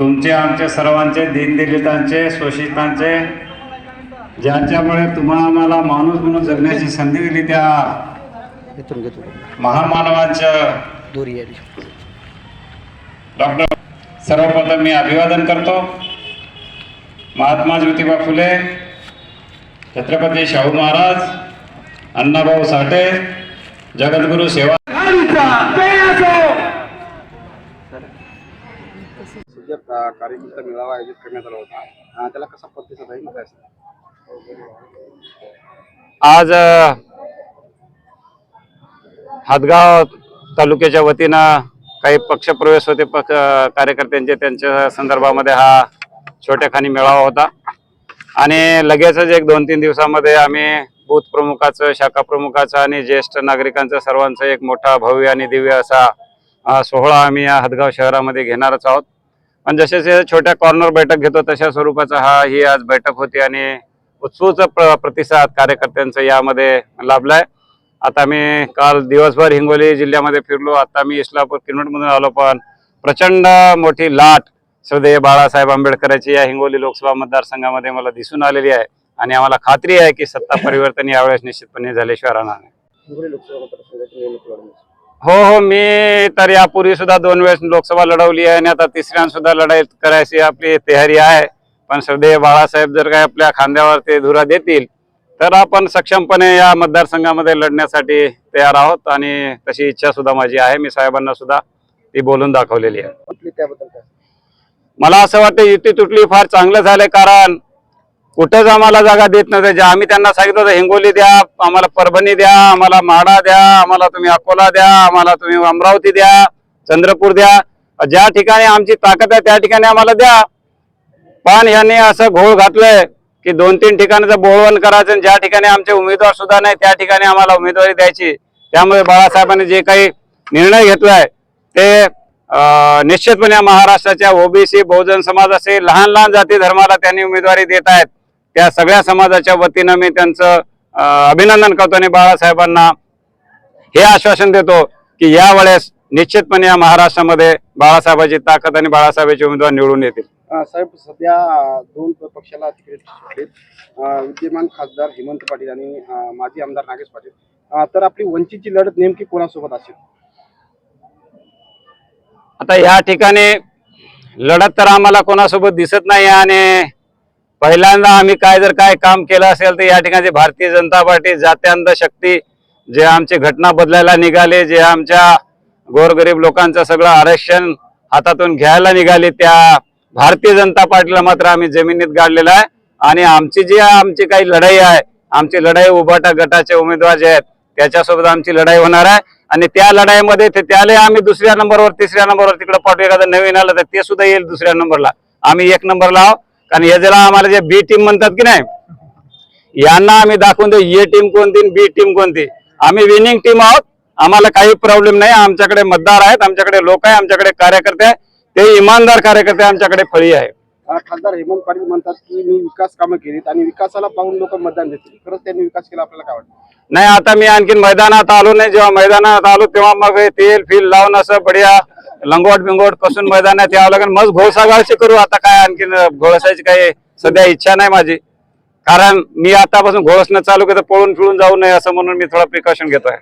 तुमचे आमचे सर्वांचे दीनदलितांचे शोषितांचे ज्यांच्यामुळे तुम्हा आम्हाला माणूस म्हणून जगण्याची संधी दिली त्या इथून घेतो. महामानवांचं. दोरी आली. डॉक्टर सर्वप्रथम मी अभिवादन करतो. महात्मा ज्योतिबा फुले छत्रपती शाहू महाराज अण्णाभाऊ साठे जगद्गुरू सेवा कार्यकर्ता मेळावा आयोजित करण्यात आला होता. त्याला कसा प्रतिसाद आहे काय आज अ, हादगाव तालुक्याच्या वतीनं काही पक्षप्रवेश होते पक्ष कार्यकर्त्यांचे त्यांच्या संदर्भामध्ये हा छोट्याखानी मेळावा होता. आणि लगेचच एक दोन तीन दिवसामध्ये आम्ही बूथ प्रमुखाचं शाखा प्रमुखाचं आणि ज्येष्ठ नागरिकांचं सर्वांचं एक मोठा भव्य आणि दिव्य असा सोहळा आम्ही या हदगाव शहरामध्ये घेणारच आहोत. पण जसे जसे छोट्या कॉर्नर बैठक घेतो तशा स्वरूपाचा हा ही आज बैठक होती आणि उत्स्फूर्त प्र प्रतिसाद कार्यकर्त्यांचा यामध्ये लाभलाय. आता मी काल दिवसभर हिंगोली जिल्ह्यामध्ये फिरलो आता मी इस्लापूर किनवटमधून आलो पण प्रचंड मोठी लाट श्रद्धेय बाळासाहेब आंबेडकरांची या हिंगोली लोकसभा मतदारसंघामध्ये मला दिसून आलेली आहे. आणि आम्हाला खात्री आहे की सत्ता परिवर्तन यावेळेस निश्चितपणे झाल्याशिवाय राहणार नाही. हो हो मी तर यापूर्वी सुद्धा दोन वेळेस लोकसभा लढवली आहे आणि आता तिसऱ्यां सुद्धा लढाई करायची आपली तयारी आहे. पण श्रद्धेय बाळासाहेब जर काय आपल्या खांद्यावर ते धुरा देतील तर आपण सक्षमपणे या मतदारसंघामध्ये लढण्यासाठी तयार आहोत आणि तशी इच्छा सुद्धा माझी आहे. मी साहेबांना सुद्धा ती बोलून दाखवलेली आहे. मला असं वाटतं युती तुटली फार चांगलं झालंय कारण कुठंच आम्हाला जागा देत नव्हते. जे आम्ही त्यांना सांगितलं होतं हिंगोली द्या आम्हाला परभणी द्या आम्हाला माडा द्या आम्हाला तुम्ही अकोला द्या आम्हाला तुम्ही अमरावती द्या चंद्रपूर द्या. ज्या ठिकाणी आमची ताकद आहे त्या ठिकाणी आम्हाला द्या. पण यांनी असं घोळ घातलंय की दोन तीन ठिकाणाचं बोळवण करायचं आणि ज्या ठिकाणी आमचे उमेदवार सुद्धा नाही त्या ठिकाणी आम्हाला उमेदवारी द्यायची. त्यामुळे बाळासाहेबांनी जे काही निर्णय घेतलाय ते निश्चितपणे महाराष्ट्राच्या ओबीसी बहुजन समाज असे लहान लहान जाती धर्माला त्यांनी उमेदवारी देत आहेत. त्या सगळ्या समाजाच्या वतीनं मी त्यांचं अभिनंदन करतो आणि बाळासाहेबांना हे आश्वासन देतो की यावेळेस निश्चितपणे या महाराष्ट्रामध्ये बाळासाहेबांची ताकद आणि बाळासाहेबांचे उमेदवार निवडून येतील. साहेब सध्या दोन पक्षाला अं, विद्यमान खासदार हेमंत पाटील आणि माजी आमदार नागेश पाटील. तर आपली वंचितची लढत नेमकी कोणासोबत असेल? आता ह्या ठिकाणी लढत तर आम्हाला कोणासोबत दिसत नाही आणि पहिल्यांदा आम्ही काय जर काय काम केलं असेल तर या ठिकाणी भारतीय जनता पार्टी जात्यांध शक्ती जे आमची घटना बदलायला निघाले जे आमच्या गोरगरीब लोकांचं सगळं आरक्षण हातातून घ्यायला निघाले त्या भारतीय जनता पार्टीला मात्र आम्ही जमिनीत गाडलेला आहे. आणि आमची जी आमची काही लढाई आहे आमची लढाई उभाटा गटाचे उमेदवार जे आहेत त्याच्यासोबत आमची लढाई होणार आहे. आणि त्या लढाईमध्ये ते त्याला आम्ही दुसऱ्या नंबरवर तिसऱ्या नंबरवर तिकडे पाठवू. एखादं नवीन आलं तर ते सुद्धा येईल दुसऱ्या नंबरला. आम्ही एक नंबरला आहोत. कारण हे ज्याला आम्हाला जे बी टीम म्हणतात की नाही यांना आम्ही दाखवून देऊ. ए टीम कोणती बी टीम कोणती. आम्ही विनिंग टीम आहोत. आम्हाला काही प्रॉब्लेम नाही. आमच्याकडे मतदार आहेत आमच्याकडे लोक आहे आमच्याकडे कार्यकर्ते आहे ते इमानदार कार्यकर्ते आमच्याकडे फळी आहे. खासदार हेमंत पाटील म्हणतात की मी विकास कामं केलीत आणि विकासाला पाहून लोक मतदान देतील. खरंच त्यांनी विकास केला आपल्याला काय वाटतं? नाही आता मी आणखीन मैदानात आलो नाही. जेव्हा मैदानात आलो तेव्हा मग तेल फिल लावून असं बढिया लंगोट बिंगोट कसून मैदानात यावं लागेल. मग घोळसागाळची करू. आता काय आणखीन घोळसायची काही सध्या इच्छा नाही माझी. कारण मी आतापासून घोळसणं चालू केलं पळून फिळून जाऊ नये असं म्हणून मी थोडं प्रिकॉशन घेतोय.